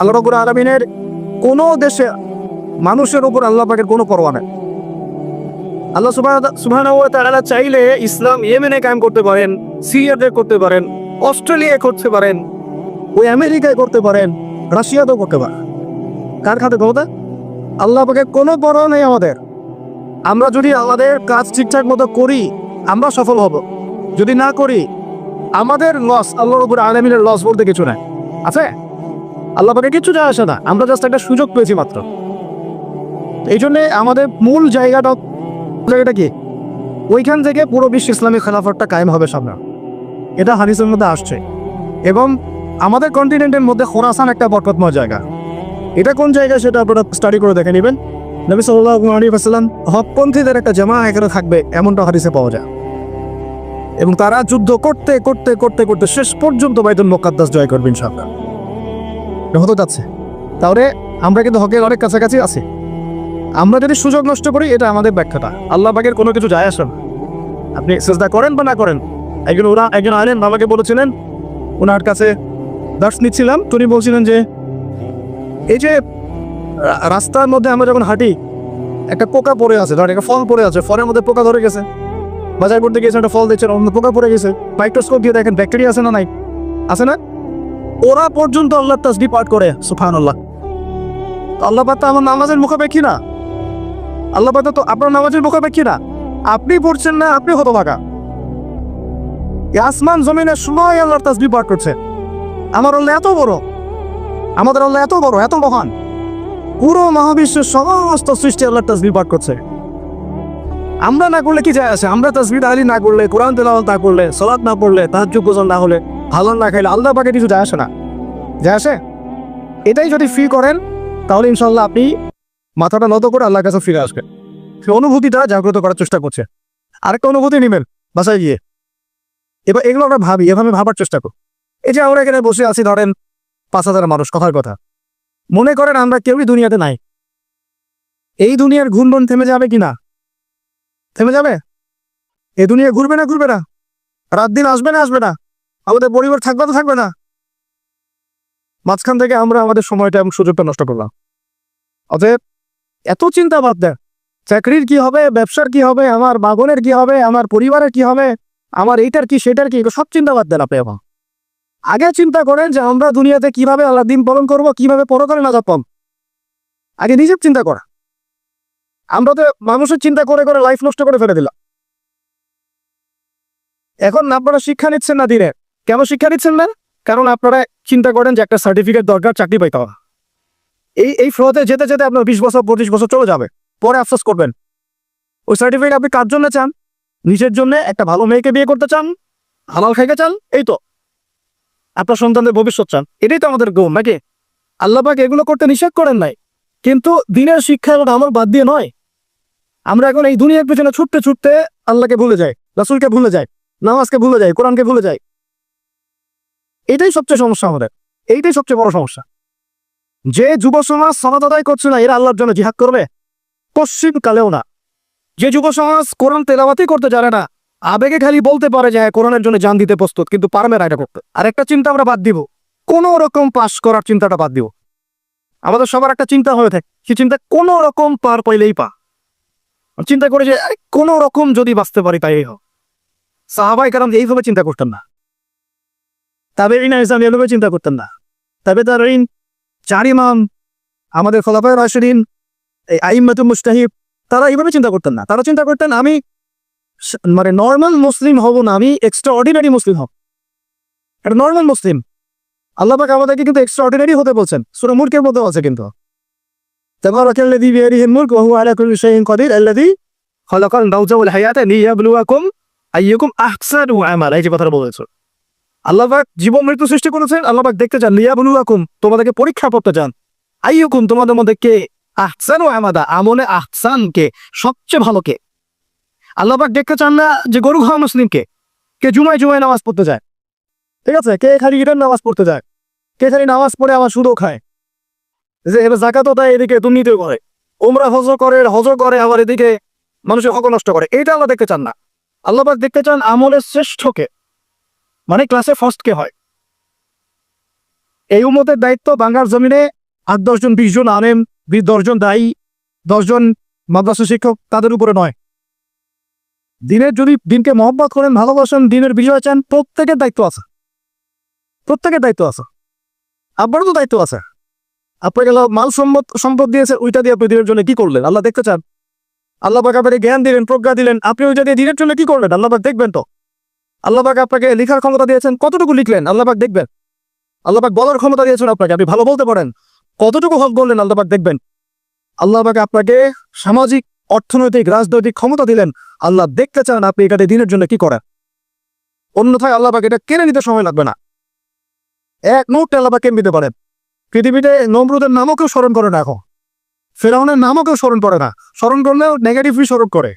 আল্লাহ রবুল আলমিনের কোনো দেশে মানুষের উপর আল্লাহ পাকের কোনো পরোয়া নেই। আল্লাহ সুবাহ সুবাহ চাইলে ইসলাম ইয়েমেনে কায়েম করতে পারেন সিরিয়াতে করতে পারেন, অস্ট্রেলিয়ায় করতে পারেন, ওই আমেরিকায় করতে পারেন, রাশিয়াতেও করতে পারেন। কার খাতে ক্ষমতা? আল্লাহ পাকে কোনো পরোয়া নেই আমাদের। আমরা যদি আমাদের কাজ ঠিকঠাক মতো করি, আমরা সফল হব। যদি না করি, আমাদের লস আল্লাহর উপর আলমিনের লস বলতে কিছু নাই। আছে? আল্লাহ পাকে কিছু যায় আসে না। আমরা জাস্ট একটা সুযোগ পেয়েছি মাত্র। এই জন্যে আমাদের মূল জায়গাটা জায়গাটা কি? ওইখান থেকে পুরো বিশ্ব ইসলামী খেলাফতটা কায়েম হবে সামনে। এটা হাদিসের মধ্যে আসছে। এবং আমাদের কন্টিনেন্টের মধ্যে খোরাসান একটা বরকতময় জায়গা। এটা কোন জায়গা সেটা আপনারা স্টাডি করে দেখে নেবেন। নবী আসসালাম হকপন্থীদের একটা জামা এখানে থাকবে, এমনটা হাদিসে পাওয়া যায়। এবং তারা যুদ্ধ করতে করতে করতে করতে শেষ পর্যন্ত বাইতুল মোকাদ্দাস জয় করবেন এটা হতে যাচ্ছে তাহলে আমরা কিন্তু হকের অনেক কাছাকাছি আছি। আমরা যদি সুযোগ নষ্ট করি, এটা আমাদের ব্যাখ্যাটা। আল্লাহ পাকের কোনো কিছু যায় আসে না। আপনি চেষ্টা করেন বা না করেন, একজন ওরা, একজন আলেন বাবাকে বলেছিলেন, ওনার কাছে দার্স নিচ্ছিলাম। তিনি বলছিলেন যে, এই যে রাস্তার মধ্যে আমরা যখন হাঁটি, একটা পোকা পড়ে আছে, ধরেন একটা ফল পড়ে আছে, ফলের মধ্যে পোকা ধরে গেছে। বাজার করতে গিয়েছে একটা ফল দিচ্ছেন অন্য পোকা পড়ে গেছে। মাইক্রোস্কোপ দিয়ে দেখেন, ব্যাকটেরিয়া আছে না নাই? আছে না? ওরা পর্যন্ত আল্লাহ তাসবি পাঠ করে সুফান আল্লাহ আল্লাহ পাক তো আমার নামাজের মুখাপেক্ষী না। আল্লাহ পাক তো আপনার নামাজের মুখাপেক্ষী না। আপনি পড়ছেন না, আপনি হতো থাকা আসমান জমিনের সময় আল্লাহর তাসবি পাঠ করছে। আমার আল্লাহ এত বড়। আমাদের আল্লাহ এত বড়, এত মহান। পুরো মহাবিশ্বের সমস্ত সৃষ্টি আল্লাহর তাসবি পাঠ করছে। আমরা না করলে কি যায় আসে? আমরা তাসবির আলী না করলে, কোরআন তেলাওয়াত না করলে সলাদ না পড়লে, তাহাজ্জুদ গোসল না হলে ভালো না খাইলে আল্লাহ পাকে কিছু যায় আসে না। যায় আসে? এটাই যদি ফি করেন, তাহলে ইনশাল্লাহ আপনি মাথাটা নত করে আল্লাহর কাছে ফিরে আসবেন। সেই অনুভূতিটা জাগ্রত করার চেষ্টা করছে। আরেকটা অনুভূতি নেবেন, বাসায় গিয়ে। এবার এগুলো আমরা ভাবি, এভাবে ভাবার চেষ্টা করি। এই যে আমরা এখানে বসে আছি, ধরেন পাঁচ হাজার মানুষ, কথার কথা। মনে করেন আমরা কেউই দুনিয়াতে নাই। এই দুনিয়ার ঘূর্ণন থেমে যাবে কি না? থেমে যাবে? এ দুনিয়া ঘুরবে না ঘুরবে না। রাত দিন আসবে না আসবে না। আমাদের পরিবার থাকবে তো থাকবে না। মাঝখান থেকে আমরা আমাদের সময়টা এবং সুযোগটা নষ্ট করলাম। অতএব এত চিন্তা বাদ দেন চাকরির কি হবে, ব্যবসার কি হবে, আমার বাগনের কি হবে, আমার পরিবারের কি হবে, আমার এইটার কি, সেটার কি সব চিন্তা বাদ দেন আপনি এখন আগে চিন্তা করেন যে আমরা দুনিয়াতে কীভাবে আল্লাহ দিন পালন করব, কীভাবে পরকালে না পাম। আগে নিজের চিন্তা করা। আমরা তো মানুষের চিন্তা করে করে লাইফ নষ্ট করে ফেলে দিলাম। এখন আপনারা শিক্ষা নিচ্ছেন না দিনে কেন শিক্ষা দিচ্ছেন না? কারণ আপনারা চিন্তা করেন যে একটা সার্টিফিকেট দরকার, চাকরি পাইতে হবে। এই এই ফ্লোতে যেতে যেতে আপনার বিশ বছর, পঁচিশ বছর চলে যাবে। পরে আফসোস করবেন। ওই সার্টিফিকেট আপনি কার জন্য চান? নিজের জন্য একটা ভালো মেয়েকে বিয়ে করতে চান? হালাল খাইতে চান? এই তো। আপনার সন্তানদের ভবিষ্যৎ চান। এটাই তো আমাদের গোম নাকি? আল্লাহ পাক এগুলো করতে নিষেধ করেন নাই। কিন্তু দিনের শিক্ষা এবং আমল বাদ দিয়ে নয়। আমরা এখন এই দুনিয়ার পেছনে ছুটতে ছুটতে আল্লাহকে ভুলে যাই, রাসুলকে ভুলে যাই, নামাজকে ভুলে যাই, কোরআনকে ভুলে যাই। এটাই সবচেয়ে সমস্যা আমাদের। এইটাই সবচেয়ে বড় সমস্যা। যে যুব সমাজ সমাজ আদায় করছে না, এরা আল্লাহর জন্য জিহাদ করবে? পশ্চিম কালেও না। যে যুব সমাজ কোরআন তেলাওয়াতই করতে জানে না, আবেগে খালি বলতে পারে যে হ্যাঁ কোরআনের জন্য জান দিতে প্রস্তুত, কিন্তু পারবে না এটা করতে। আর একটা চিন্তা আমরা বাদ দিব। কোন রকম পাস করার চিন্তাটা বাদ দিব। আমাদের সবার একটা চিন্তা হয়ে থাকে। সে চিন্তা কোন রকম পার পাইলেই পা। চিন্তা করে যে কোন রকম যদি বাঁচতে পারি তাই হোক। সাহাবাই কারণ এইভাবে চিন্তা করতেন না। তবে ইনা ইসলাম এভাবে চিন্তা করতেন না তবে তার ঋণ চার ইমাম আমাদের খোলাফায় রাশিদিন এই আইমাতুল মুস্তাহিব তারা এইভাবে চিন্তা করতেন না তারা চিন্তা করতেন আমি স- মানে নর্মাল মুসলিম হব না আমি এক্সট্রা অর্ডিনারি মুসলিম হব একটা নর্মাল মুসলিম আল্লাহ পাক আমাদেরকে কিন্তু এক্সট্রা অর্ডিনারি হতে বলছেন সুরা মুরকের মধ্যে আছে কিন্তু تبارك الذي بيده الملك وهو على كل شيء قدير الذي خلق الموت والحياة ليبلوكم أيكم أحسن عملا এই যে কথাটা বলেছো আল্লাহ পাক জীবন মৃত্যু সৃষ্টি করেছেন, আল্লাহ পাক দেখতে চান, লিয়াবলুয়াকুম, তোমাদেরকে পরীক্ষা করতে চান। আইয়ুকুম, তোমাদের মধ্যে কে? আহসান ও আমাদা, আমলে আহসান কে? সবচেয়ে ভালো কে? আল্লাহ পাক দেখতে চান না যে গরু খাওয়া মুসলিম কে? জুমায় জুমায় নামাজ পড়তে যায়। ঠিক আছে? কে খালি ইরান নামাজ পড়তে যায়? কে খালি নামাজ পড়ে আমার সুদও খায়? যে এবার জাকাতও দেয় এদিকে দুর্নীতিও করে। ওমরা হজ করে হজ করে, আবার এদিকে মানুষের হক নষ্ট করে। এটা আল্লাহ দেখতে চান না। আল্লাহ পাক দেখতে চান আমলের শ্রেষ্ঠকে মানে ক্লাসে ফার্স্ট কে হয়। এই উমতের দায়িত্ব বাংলার জমিনে আট দশজন বিশ জন আলেম, বিশ দশজন দায়ী দশজন মাদ্রাসা শিক্ষক তাদের উপরে নয়। দিনের যদি দিনকে মহব্বত করেন, ভালোবাসেন, দিনের বিজয় চান, প্রত্যেকের দায়িত্ব আছে। প্রত্যেকের দায়িত্ব আছে। আপনারও তো দায়িত্ব আছে। আপনাকে মাল সম্পদ সম্পদ দিয়েছে, ওইটা দিয়ে আপনি দিনের জন্য কি করলেন? আল্লাহ দেখতে চান। আল্লাহ পাক জ্ঞান দিলেন, প্রজ্ঞা দিলেন। আপনি ওইটা দিয়ে দিনের জন্য কি করলেন? আল্লাহ দেখবেন তো। আল্লাহ পাক আপনাকে লেখার ক্ষমতা দিয়েছেন। কতটুকু লিখলেন? আল্লাহ পাক দেখবেন। আল্লাহ পাক বলার ক্ষমতা দিয়েছেন আপনাকে। আপনি ভালো বলতে পারেন। কতটুকু হক বললেন আল্লাহ পাক দেখবেন। আল্লাহ পাক আপনাকে সামাজিক, অর্থনৈতিক, রাজনৈতিক ক্ষমতা দিলেন। আল্লাহ দেখতে চান আপনি এটাতে দিনের জন্য কি করেন। অন্যথায় আল্লাহ পাক এটা কেনে নিতে সময় লাগবে না। এক মুহূর্তে আল্লাহ পাক কেন দিতে পারেন। পৃথিবীতে নমরুদের নামও কেউ স্মরণ করে না এখন। ফেরাউনের নামও কেউ স্মরণ করে না। স্মরণ করলেও নেগেটিভলি স্মরণ করে।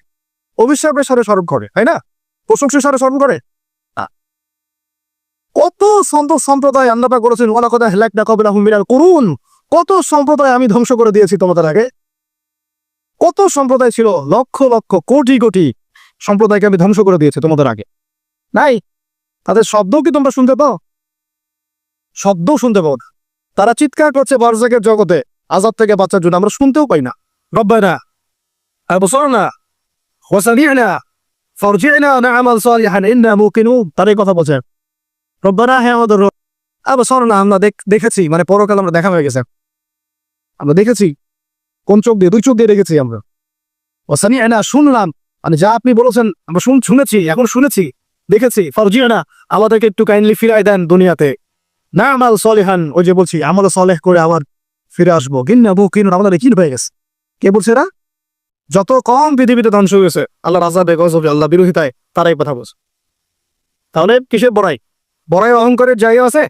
অভিশাপের সাথে স্মরণ করে, তাই না? প্রশংসার সাথে স্মরণ করে। কত সন্ত সম্প্রদায় আল্লাহ করেছেন? ওলা কথা হেলাক না কবে হুমিরাল করুন। কত সম্প্রদায় আমি ধ্বংস করে দিয়েছি তোমাদের আগে। কত সম্প্রদায় ছিল? লক্ষ লক্ষ, কোটি কোটি সম্প্রদায়কে আমি ধ্বংস করে দিয়েছি তোমাদের আগে। নাই? তাদের শব্দও কি তোমরা শুনতে পাও? শব্দও শুনতে পাও না। তারা চিৎকার করছে বারজাকের জগতে। আজাদ থেকে বাচ্চার জন্য আমরা শুনতেও পাই না। রব্বানা, আবসরনা ওয়াসামি'না ফারজি'না, না'মাল সালিহান, ইন্না কথা বলছে। রব্বানা হে আমাদের রব। আবসরনা আমরা দেখ- দেখেছি মানে পরকাল আমরা দেখা হয়ে গেছে। আমরা দেখেছি, কোন চোখ দিয়ে, দুই চোখ দিয়ে দেখেছি আমরা। ওয়াসামি'না শুনলাম। মানে যা আপনি বলেছেন, আমরা শুন শুনেছি, এখন শুনেছি, দেখেছি। ফারজি'না আমাদেরকে একটু কাইন্ডলি ফিরাই দেন দুনিয়াতে। না আমাল সলিহান, ওই যে বলছি, আমল সলেহ করে আবার ফিরে আসব। কিন্না বউ কিনুন আমাদের কিন হয়ে গেছে। কে বলছে এরা? যত কম পৃথিবীতে ধ্বংস হয়েছে, আল্লাহ রাজা বেগজবে আল্লাহ বিরোধিতায়, তারাই কথা বলছে। তাহলে কিসের বড়াই? বড়াই অহংকারের জায়গা আছে?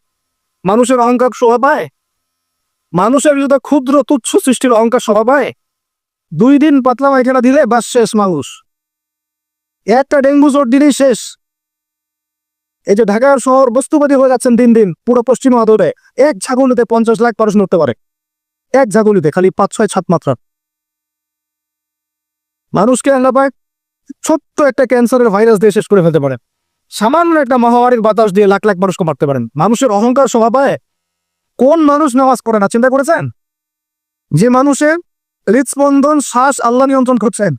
মানুষের অহংকার শোভা পায়? মানুষের যদি ক্ষুদ্র তুচ্ছ সৃষ্টির অহংকার শোভা পায়? দুই দিন পাতলা পায়খানা দিলে বাস শেষ মানুষ। একটা ডেঙ্গু জ্বর দিলেই শেষ। এই যে ঢাকার শহর বস্তুবাদী হয়ে যাচ্ছেন দিন দিন, পুরো পশ্চিম আদরে। এক ছাগলিতে পঞ্চাশ লাখ মানুষ নড়তে পারে। এক ছাগলিতে খালি পাঁচ, ছয়, সাত মাত্রা। মানুষকে আল্লাহ পাক ছোট্ট একটা ক্যান্সারের ভাইরাস দিয়ে শেষ করে ফেলতে পারেন সামান্য একটা মহামারীর বাতাস দিয়ে লাখ লাখ মানুষকে মারতে পারেন। মানুষের অহংকার স্বভাবে কোন মানুষ নামাজ করে না? চিন্তা করেছেন? যে মানুষের হৃদস্পন্দন, শ্বাস আল্লাহ নিয়ন্ত্রণ করছেন।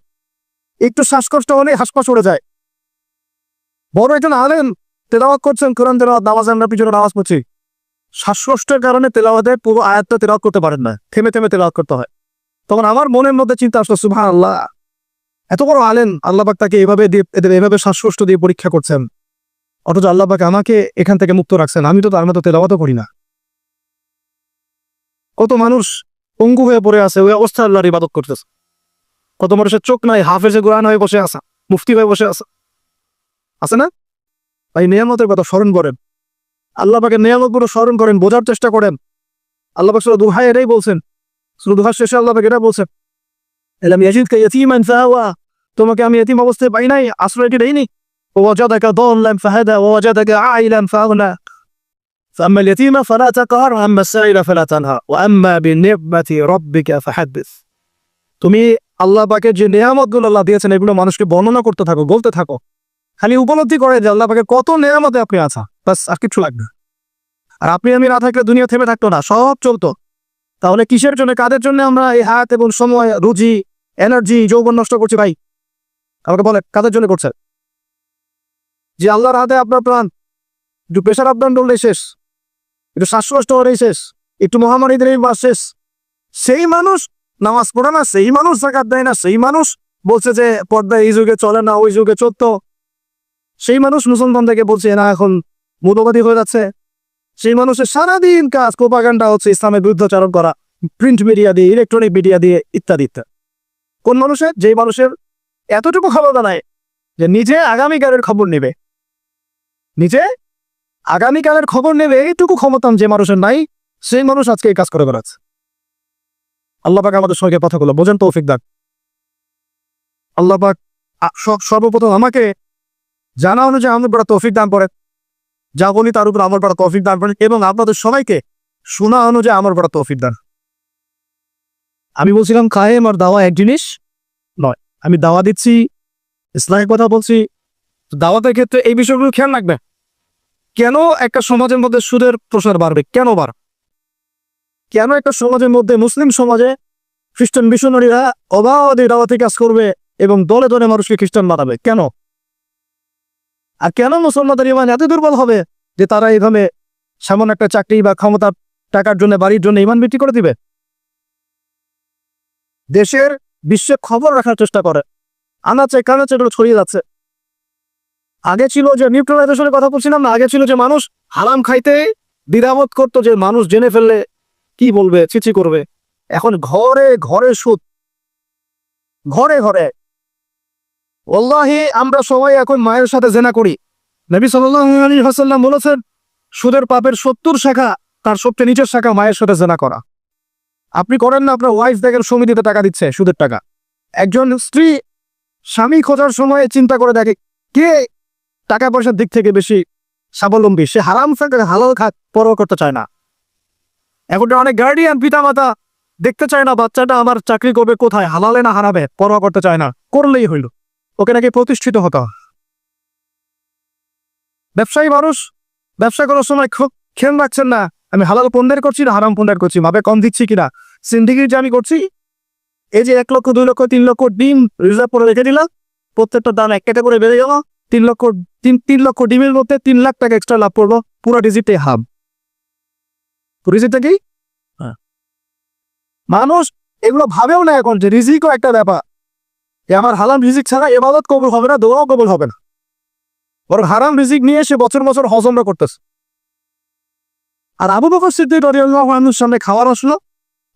একটু শ্বাসকষ্ট হলে হাসপাস উড়ে যায়। বড় একজন আলেন তেলাওয়াত করছেন, কোরআন তেলাওয়াত, নামাজ আমরা পিছনে নামাজ পড়ছি। শ্বাসকষ্টের কারণে তেলাওয়াতের পুরো আয়াতটা তেলাওয়াত করতে পারেন না। থেমে থেমে তেলাওয়াত করতে হয়। তখন আমার মনের মধ্যে চিন্তা আসলো সুবহান আল্লাহ এত বড় আলেন আল্লাহ তাকে এভাবে দিয়ে এদের এভাবে শ্বাসকষ্ট দিয়ে পরীক্ষা করছেন। অথচ আল্লাহ পাক আমাকে এখান থেকে মুক্ত রাখছেন, আমি তো তার মতো তেলাওয়াতও করি না। কত মানুষ পঙ্গু হয়ে পড়ে আছে, ওই অবস্থা আল্লাহর ইবাদত করতেছে। কত মানুষের চোখ নাই, হাফেজে কোরআন হয়ে বসে আসা মুফতি হয়ে বসে আসা আছে না? ভাই, নিয়ামতের কথা স্মরণ করেন। আল্লাহ পাকে নিয়ামতগুলো স্মরণ করেন, বোঝার চেষ্টা করেন। আল্লাহ পাক শুধু দুহাই এটাই বলছেন। শুধু দুহার শেষে আল্লাহ পাক এটা বলছেন। এলাম ইয়াজিদকে ইয়াতীমান ফাওয়া তোমাকে আমি এতিম অবস্থায় পাই নাই আশ্রয় কি দেইনি। ووجدك ضالا فهدى ووجدك عائلا فأغنى فأما اليتيم فلا تقهر وأما السائل فلا تنهر وأما بنعمة ربك فحدث তুমি আল্লাহ পাকে যে নিয়ামত গুলো আল্লাহ দিয়েছেন এগুলো মানুষকে বর্ণনা করতে থাকো বলতে থাকো খালি উপলব্ধি করে যে আল্লাহ পাকে কত নেয়ামতে আপনি আছা বাস আর কিছু লাগবে না। আর আপনি আমি না থাকলে দুনিয়া থেমে থাকতো না সব চলতো তাহলে কিসের জন্য কাদের জন্য আমরা এই হাত এবং সময় রুজি এনার্জি যৌবন নষ্ট করছি ভাই আমাকে বলে কাদের জন্য করছে যে আল্লাহর হাতে আপনার প্রাণ, একটু প্রেশার আপ ডাউন করলেই শেষ, একটু শ্বাসকষ্ট হলেই শেষ, একটু মহামারী দিলেই বাস শেষ। সেই মানুষ নামাজ পড়ে না, সেই মানুষ জাকাত দেয় না, সেই মানুষ বলছে যে পর্দা এই যুগে চলে না, ওই যুগে চলতো। সেই মানুষ মুসলমান থেকে বলছে, না, এখন মূল্যবাদী হয়ে যাচ্ছে। সেই মানুষের সারাদিন কাজ, প্রোপাগান্ডা হচ্ছে ইসলামের বিরুদ্ধাচারণ করা প্রিন্ট মিডিয়া দিয়ে ইলেকট্রনিক মিডিয়া দিয়ে, ইত্যাদি ইত্যাদি। কোন মানুষের? যেই মানুষের এতটুকু ক্ষমতা নাই যে নিজে আগামীকালের খবর নেবে। নিজে আগামীকালের খবর নেবে, এইটুকু ক্ষমতা যে মানুষের নাই, সেই মানুষ আজকে এই কাজ করে বেড়াচ্ছে। আল্লাহ পাক আমাদের সঙ্গে কথাগুলো বোঝেন তৌফিক দান। আল্লাহ পাক সর্বপ্রথম আমাকে জানা অনুযায়ী আমার বড় তৌফিক দান করেন। যা বলি তার উপর আমার বড় তৌফিক দান করেন এবং আপনাদের সবাইকে শোনা অনুযায়ী আমার বড় তৌফিক দান। আমি বলছিলাম, কায়েম আর দাওয়া এক জিনিস নয়। আমি দাওয়া দিচ্ছি ইসলামের কথা বলছি দাওয়াতের ক্ষেত্রে এই বিষয়গুলো খেয়াল রাখবে। কেন একটা সমাজের মধ্যে সুদের প্রসার বাড়বে? কেন বার? কেন একটা সমাজের মধ্যে মুসলিম সমাজে খ্রিস্টান মিশনারিরা অবাধে দাওয়াতি কাজ করবে এবং দলে দলে মানুষকে খ্রিস্টান বানাবে? কেন? আর কেন মুসলমানদের ইমান এত দুর্বল হবে যে তারা এইভাবে সামান্য একটা চাকরি বা ক্ষমতার টাকার জন্য, বাড়ির জন্য ইমান বিক্রি করে দিবে? দেশের বিশ্বে খবর রাখার চেষ্টা করে। আনাচে কানাচে এগুলো ছড়িয়ে যাচ্ছে। আগে ছিল যে নিউট্রালাইজেশনের কথা বলছিলাম না, আগে ছিল যে মানুষ হারাম খাইতে দ্বিধাবোধ করতো যে মানুষ জেনে ফেললে কি বলবে চিচি করবে। এখন ঘরে ঘরে সুদ। ঘরে ঘরে। ওল্লাহি, আমরা সবাই এখন মায়ের সাথে জেনা করি। নবী সাল্লি হাসাল্লাম বলেছেন, সুদের পাপের সত্তর শাখা তার সবচেয়ে নিচের শাখা মায়ের সাথে জেনা করা। আপনি করেন না, আপনার ওয়াইফ দেখেন সমিতিতে টাকা দিচ্ছে সুদের টাকা। একজন স্ত্রী স্বামী খোঁজার সময় চিন্তা করে দেখে, কে টাকা পয়সার দিক থেকে বেশি স্বাবলম্বী। সে হারাম হালাল খাক, পরোয়া করতে চায় না। এখন অনেক গার্ডিয়ান পিতামাতা দেখতে চায় না, বাচ্চাটা আমার চাকরি করবে কোথায়, হালালে না হারাবে, পরোয়া করতে চায় না, করলেই হইল। ওকে নাকি প্রতিষ্ঠিত হতো ব্যবসায়ী মানুষ, ব্যবসা করার সময় খুব খেয়াল রাখছেন না, আমি হালাল পণ্যের করছি না, হারাম পণ্যের করছি, ভাবে কম দিচ্ছি কিনা? সিন্ডিকেট যে আমি করছি, এই যে এক লক্ষ, দুই লক্ষ, তিন লক্ষ ডিম রিজার্ভ করে রেখে দিলাম, প্রত্যেকটা দাম এক টাকা করে বেড়ে গেল। তিন লক্ষ তিন তিন লক্ষ ডিমের মধ্যে তিন লাখ টাকা এক্সট্রা লাভ করব। পুরো ডিজিটে হাব রিজিকটা কি? মানুষ এগুলো ভাবেও না এখন যে রিজিকও একটা ব্যাপার। যে আমার হালাম রিজিক ছাড়া এবাদত কবল হবে না দোয়াও কবুল হবে না। বরং হারাম রিজিক নিয়ে সে বছর বছর হজমরা করতেছে। আর আবু বকর সিদ্দিক রাদিয়াল্লাহু সামনে খাবার আসলো।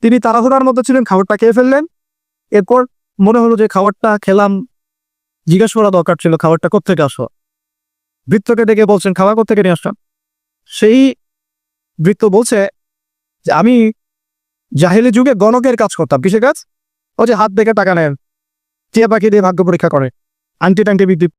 তিনি তাড়াহুড়ার মধ্যে ছিলেন খাবারটা খেয়ে ফেললেন। এরপর মনে হলো যে খাবারটা খেলাম জিজ্ঞাসা করা দরকার ছিল, খাবারটা কোথেকে আসো বৃত্তকে ডেকে বলছেন, খাবার কোথেকে নিয়ে আসলাম? সেই বৃত্ত বলছে যে, আমি জাহেলি যুগে গণকের কাজ করতাম। কিসের কাজ? ও যে, হাত দেখে টাকা নেন। টিয়া পাখি দিয়ে ভাগ্য পরীক্ষা করে। আংটি টাংটি বিক্রি